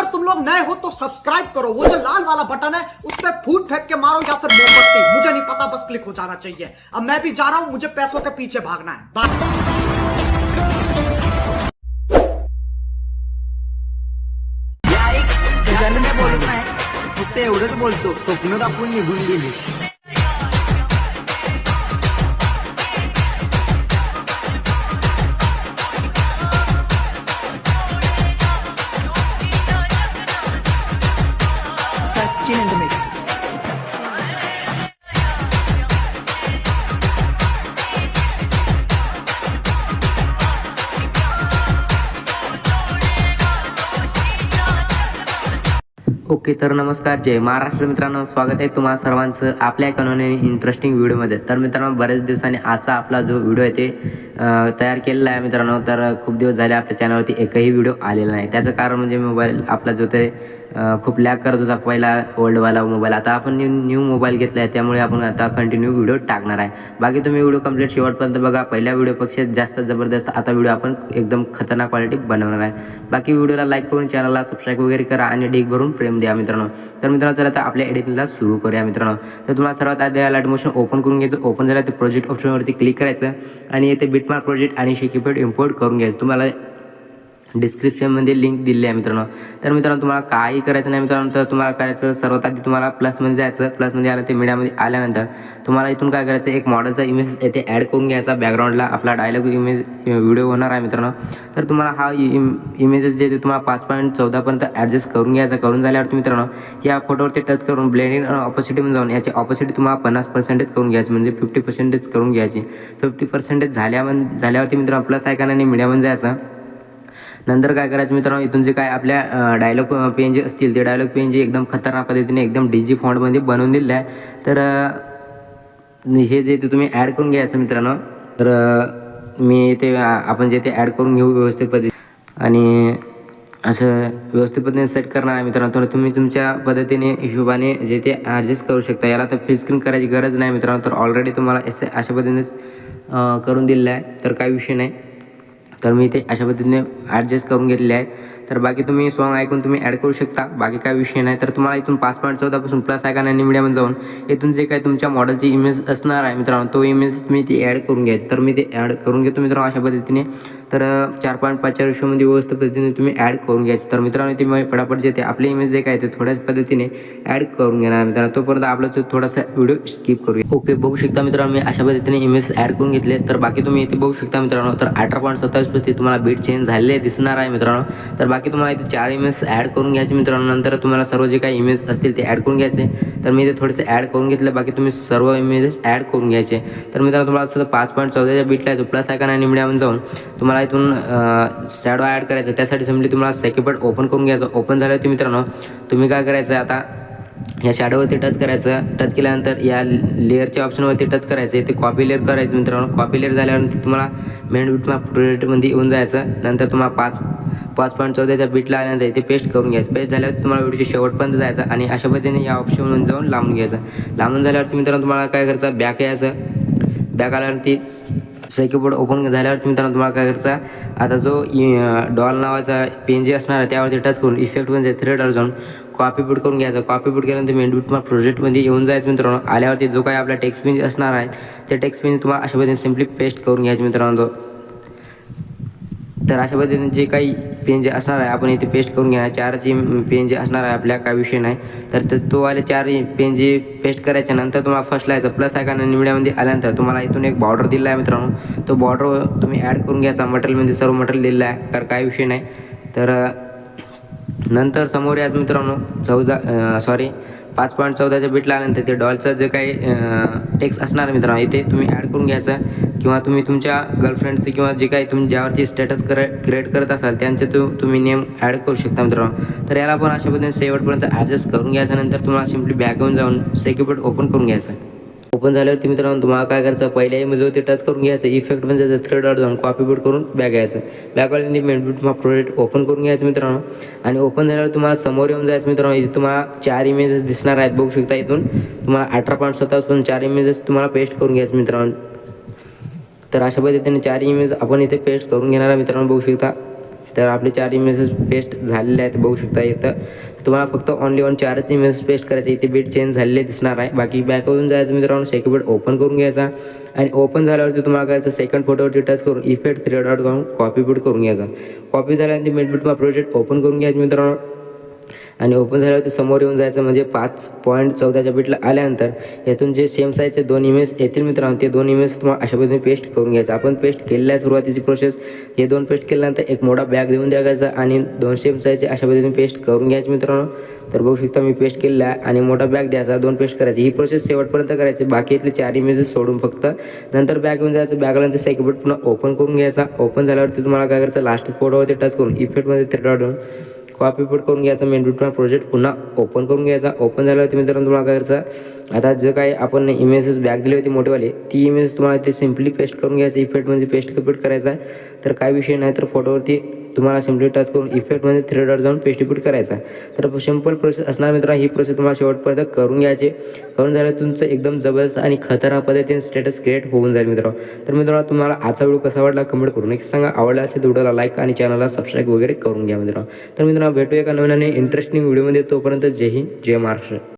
अगर तुम लोग नए हो तो सब्सक्राइब करो। वो जो लाल वाला बटन है उस पर फूट फेंक के मारो या फिर मोमबत्ती। मुझे नहीं पता बस क्लिक हो जाना चाहिए। अब मैं भी जा रहा हूँ मुझे पैसों के पीछे भागना है। बाय बोलत स्वप्न दाखवून निघून गेली ओके तर नमस्कार जय महाराष्ट्र मित्रांनो. स्वागत आहे तुम्हाला सर्वांचं आपल्या एका इंटरेस्टिंग व्हिडिओमध्ये तर मित्रांनो बऱ्याच दिवसांनी आजचा आपला जो व्हिडिओ आहे ते तयार केलेला आहे मित्रांनो. तर खूप दिवस झाले आपल्या चॅनलवरती एकही व्हिडिओ आलेला नाही. त्याचं कारण म्हणजे मोबाईल आपला जो ते खूप लॅग करत होता पहिला ओल्डवाला मोबाईल आता आपण न्यू न्यू मोबाईल घेतला आहे त्यामुळे आपण आता कंटिन्यू व्हिडिओ टाकणार आहे. बाकी तुम्ही व्हिडिओ कंप्लीट शेवटपर्यंत बघा. पहिल्या व्हिडिओपेक्षा जास्त जबरदस्त आता व्हिडिओ आपण एकदम खतरनाक क्वालिटी बनवणार आहे. बाकी व्हिडिओला लाईक करून चॅनलला सबस्क्राईब वगैरे करा आणि डेक भरून प्रेम द्या. मित्रांनो. तर मित्रांनो चला आता आपल्या एडिटिंगला सुरू करूया मित्रांनो. तर तुम्हाला सर्वात आधी लाइट मोशन ओपन करून घ्यायचं. ओपन झालं ते प्रोजेक्ट ऑप्शनवरती क्लिक करायचं. आणि येथे बिटमार्क प्रोजेक्ट आणि शेकीपेड इम्पोर्ट करून घ्यायचं. तुम्हाला डिस्क्रिप्शनमध्ये लिंक दिली आहे मित्रांनो. तर मित्रांनो तुम्हाला काही करायचं नाही मित्रांनो तर तुम्हाला करायचं सर्वात आधी तुम्हाला प्लसमध्ये जायचं. प्लसमध्ये आलं ते मीडियामध्ये आल्यानंतर तुम्हाला इथून काय करायचं एक मॉडेलचा इमेज येथे ॲड करून घ्यायचा. बॅकग्राऊंडला आपला डायलॉग इमेज व्हिडिओ होणार आहे मित्रांनो. तर तुम्हाला हा इमेजेस जे ते तुम्हाला पाच पॉईंट चौदापर्यंत ॲडजस्ट करून घ्यायचा. करून झाल्यावरती मित्रांनो या फोटोवरती टच करून ब्लेंडिंग ऑपॉसिटीमध्ये जाऊन याची ऑपॉसिटी तुम्हाला पन्नास पर्सेंटेज करून घ्यायची. म्हणजे फिफ्टी पर्सेंटेज करून घ्यायची. फिफ्टी पर्सेंटेज झाल्यावर झाल्यावरती मित्रांनो प्लस आयकानाने मीडियामध्ये जायचं. नंतर काय करायचं मित्रांनो इथून जे काय आपल्या डायलॉग पेन जे असतील ते डायलॉग पेन जे एकदम खतरनाक पद्धतीने एकदम डीजी फॉन्टमध्ये बनवून दिलेलं आहे. तर हे जे ते तुम्ही ॲड करून घ्यायचं मित्रांनो. तर मी ते आपण जे ते ॲड करून घेऊ व्यवस्थित पद्धती आणि असं व्यवस्थित पद्धतीने सेट करणार आहे मित्रांनो. तर तुम्ही तुमच्या पद्धतीने हिशोबाने जे ते ॲडजस्ट करू शकता. याला तर फिलस्क्रीन करायची गरज नाही मित्रांनो. तर ऑलरेडी तुम्हाला असे अशा पद्धतीनेच करून दिलेलं आहे. तर काही विषय नाही. तर मी ते अशा पद्धतीने ॲडजस्ट करून घेतले आहेत. तर बाकी तुम्ही सॉन्ग ऐकून तुम्ही ॲड करू शकता. बाकी काय विषय नाही. तर तुम्हाला इथून पाच पॉईंट चौदापासून प्लस ऐका आणि मीडियामध्ये जाऊन इथून जे काही तुमच्या मॉडेलची इमेज असणार आहे मित्रांनो तो इमेज मी ती ॲड करून घ्यायची. तर मी ते ॲड करून घेतो मित्रांनो अशा पद्धतीने. तर चार पॉईंट पाचच्या रेशोमध्ये व्यवस्थित पद्धतीने तुम्ही ॲड करून घ्यायचं. तर मित्रांनो ते मी फटाफट जे ते आपले इमेज जे काय ते थोड्याच पद्धतीने ॲड करून घेणार मित्रांनो. तोपर्यंत आपला जो थोडासा व्हिडिओ स्किप करूया. ओके बघू शकता मित्रांनो मी अशा पद्धतीने इमेज ॲड करून घेतले. तर बाकी तुम्ही इथे बघू शकता मित्रांनो तर अठरा पॉईंट सत्तावीसपती तुम्हाला बीट चेंज झालेले दिसणार आहे मित्रांनो. तर बाकी तुम्हाला इथे चार इमेज ॲड करून घ्यायचे मित्रांनो. नंतर तुम्हाला सर्व जे काही इमेज असतील ते ॲड करून घ्यायचे. तर मी ते थोडेसे ॲड करून घेतले. बाकी तुम्ही सर्व इमेजेस ॲड करून घ्यायचे. तर मित्रांनो तुम्हाला असं पाच पॉईंट चौदाच्या बीटला यायचं प्लस आयकन आणि मीडियामध्ये जाऊन. तुम्हाला इथून शॅडो ॲड करायचं त्यासाठी सिम्पली तुम्हाला सेकंड ओपन करून घ्यायचं. ओपन झाल्यावरती मित्रांनो तुम्ही काय करायचं आता या शॅडोवरती टच करायचं. टच केल्यानंतर या लेअरच्या ऑप्शनवरती टच करायचं ते कॉपी लेअर करायचं मित्रांनो. कॉपी लेअर झाल्यानंतर तुम्हाला मेन बीट प्रोजेक्टमध्ये येऊन जायचं. नंतर तुम्हाला पाच पाच पॉईंट चौदाच्या बीटला आल्यानंतर इथे पेस्ट करून घ्यायचं. पेस्ट झाल्यावर तुम्हाला व्हिडिओचे शेवटपर्यंत जायचं आणि अशा पद्धतीने या ऑप्शनमधून जाऊन लांबून घ्यायचं. लांबून झाल्यावरती मित्रांनो तुम्हाला काय करायचं? बॅक यायचं. बॅक आल्यावरती बोर्ड ओपन झाल्यावरती मित्रांनो तुम्हाला काय करायचा आता जो डॉल नावाचा पेन जे असणार आहे त्यावरती टच करून इफेक्ट म्हणजे थ्रेडर जाऊन कॉपी बूट करून घ्यायचा. कॉपी बूट केल्यानंतर मेंडबूट प्रोजेक्टमध्ये येऊन जायचं मित्रांनो. आल्यावरती जो काही आपला टेक्स्ट पेन असणार आहे त्या टेक्स्ट पेन तुम्हाला अशा पद्धतीने सिम्पली पेस्ट करून घ्यायचे मित्रांनो. तो तर अशा पद्धतीने जे काही पेन जे असणार आहे आपण इथे पेस्ट करून घेणार. चारची पेन जे असणार आहे आपल्या काय विषय नाही. तर तो वाले चार पेन जे पेस्ट करायच्या नंतर तुम्हाला फर्स्ट लायचं प्लस आहे का निवड्यामध्ये आल्यानंतर तुम्हाला इथून एक बॉर्डर दिला आहे मित्रांनो. तो बॉर्डर तुम्ही ॲड करून घ्यायचा. मटेरियलमध्ये सर्व मटेरियल दिलेलं आहे तर काय विषय नाही. तर नंतर समोर याच मित्रांनो चौदा सॉरी पाच पॉईंट चौदाच्या बीटला आल्यानंतर ते डॉलचं जे काही टेक्स असणार मित्रांनो इथे तुम्ही ॲड करून घ्यायचं. किंवा तुम्ही तुमच्या गर्लफ्रेंडचे किंवा जे काही तुम्ही ज्यावरती स्टेटस कर क्रिएट करत असाल त्यांचे तु तुम्ही नेम ॲड करू शकता मित्रांनो. तर याला पण अशा पद्धतीने शेवटपर्यंत ॲडजस्ट करून घ्यायचं. नंतर तुम्हाला सिम्पली बॅक घेऊन जाऊन सेक्युपेट ओपन करून घ्यायचं. ओपन झाल्यावरती मित्रांनो तुम्हाला काय करायचं? पहिल्या इमेजवरती टच करून घ्यायचं. इफेक्ट म्हणजे थ्रेड डॉट जाऊन कॉपी बीट करून बॅक घ्यायचं. बॅकवाल्यांनी मेनबीट प्रोडक्ट ओपन करून घ्यायचं मित्रांनो. आणि ओपन झाल्यावर तुम्हाला समोर येऊन जायचं मित्रांनो. इथे तुम्हाला चार इमेजेस दिसणार आहेत. बघू शकता इथून. तुम्हाला अठरा पॉईंट पण चार इमेजेस तुम्हाला पेस्ट करून घ्यायचं मित्रांनो. तर अशा पद्धतीने चार इमेज आपण इथे पेस्ट करून घेणार आहे मित्रांनो. बघू शकता. तर आपले चार इमेजेस पेस्ट झालेले आहेत. बघू शकता इथं. तुम्हाला फक्त ऑनली ऑन चारच इमेज पेस्ट करायचे इथे बीट चेंज झालेले दिसणार आहे. बाकी बॅकवरून जायचं मित्रांनो सेकंड बीट ओपन करून घ्यायचा. आणि ओपन झाल्यावरती तुम्हाला करायचं? सेकंड फोटोवरती टच करून इफेक्ट थ्री डॉट करून कॉपी बीट करून घ्यायचा. कॉपी झाल्यानंतर मेट बीट प्रोजेक्ट ओपन करून घ्यायचं मित्रांनो. आणि ओपन झाल्यावरती समोर येऊन जायचं म्हणजे पाच पॉईंट चौदाच्या बीटला आल्यानंतर यातून जे सेम साईजचे दोन इमेज येतील मित्रांनो ते दोन इमेज तुम्हाला अशा पद्धतीने पेस्ट करून घ्यायचं. आपण पेस्ट केलेल्या सुरुवातीची प्रोसेस हे दोन पेस्ट केल्यानंतर एक मोठा बॅग देऊन द्यायचा आणि दोन सेम साईजचे अशा पद्धतीने पेस्ट करून घ्यायचे मित्रांनो. तर बघू शकता मी पेस्ट केलेला आहे आणि मोठा बॅग द्यायचा दोन पेस्ट करायची. ही प्रोसेस शेवटपर्यंत करायची. बाकी इथले चार इमेजेस सोडून फक्त नंतर बॅग घेऊन जायचं. बॅगला सेक बट पुन्हा ओपन करून घ्यायचा. ओपन झाल्यावरती तुम्हाला काय करायचं? लास्ट फोटोवरती टच करून इफेक्टमध्ये थ्री कॉपी पेट करून घ्यायचा. मेन बीट प्रोजेक्ट पुन्हा ओपन करून घ्यायचा. ओपन झाल्यावरती मित्रांनो तुम्हाला काय करायचं? आता जे काही आपण इमेजेस बॅग दिली होती मोठेवाले ती इमेज तुम्हाला ते सिम्पली पेस्ट करून घ्यायचं. इफेक्ट म्हणजे पेस्ट कंप्लीट करायचा आहे. तर काय विषय नाही तर फोटोवरती तुम्हाला सिम्पली टच करून इफेक्ट म्हणजे थ्री डॉट जाऊन पेस्ट करायचा. तर सिंपल प्रोसेस असणार मित्रांनो ही प्रोसेस तुम्हाला शेवटपर्यंत करून घ्यायचे. करून झालं तुमचं एकदम जबरदस्त आणि खतरनाक पद्धतीने स्टेटस क्रिएट होऊन जाईल मित्रांनो. तर मित्रांनो तुम्हाला आजचा व्हिडिओ कसा वाटला कमेंट करून एक सांगा. आवडला असेल व्हिडिओला लाईक आणि चॅनलला सबस्क्राईब वगैरे करून घ्या मित्रांनो. तर मित्रांनो भेटू एका नवीन आणि इंटरेस्टिंग व्हिडिओमध्ये तोपर्यंत जय हिंद जय महाराष्ट्र.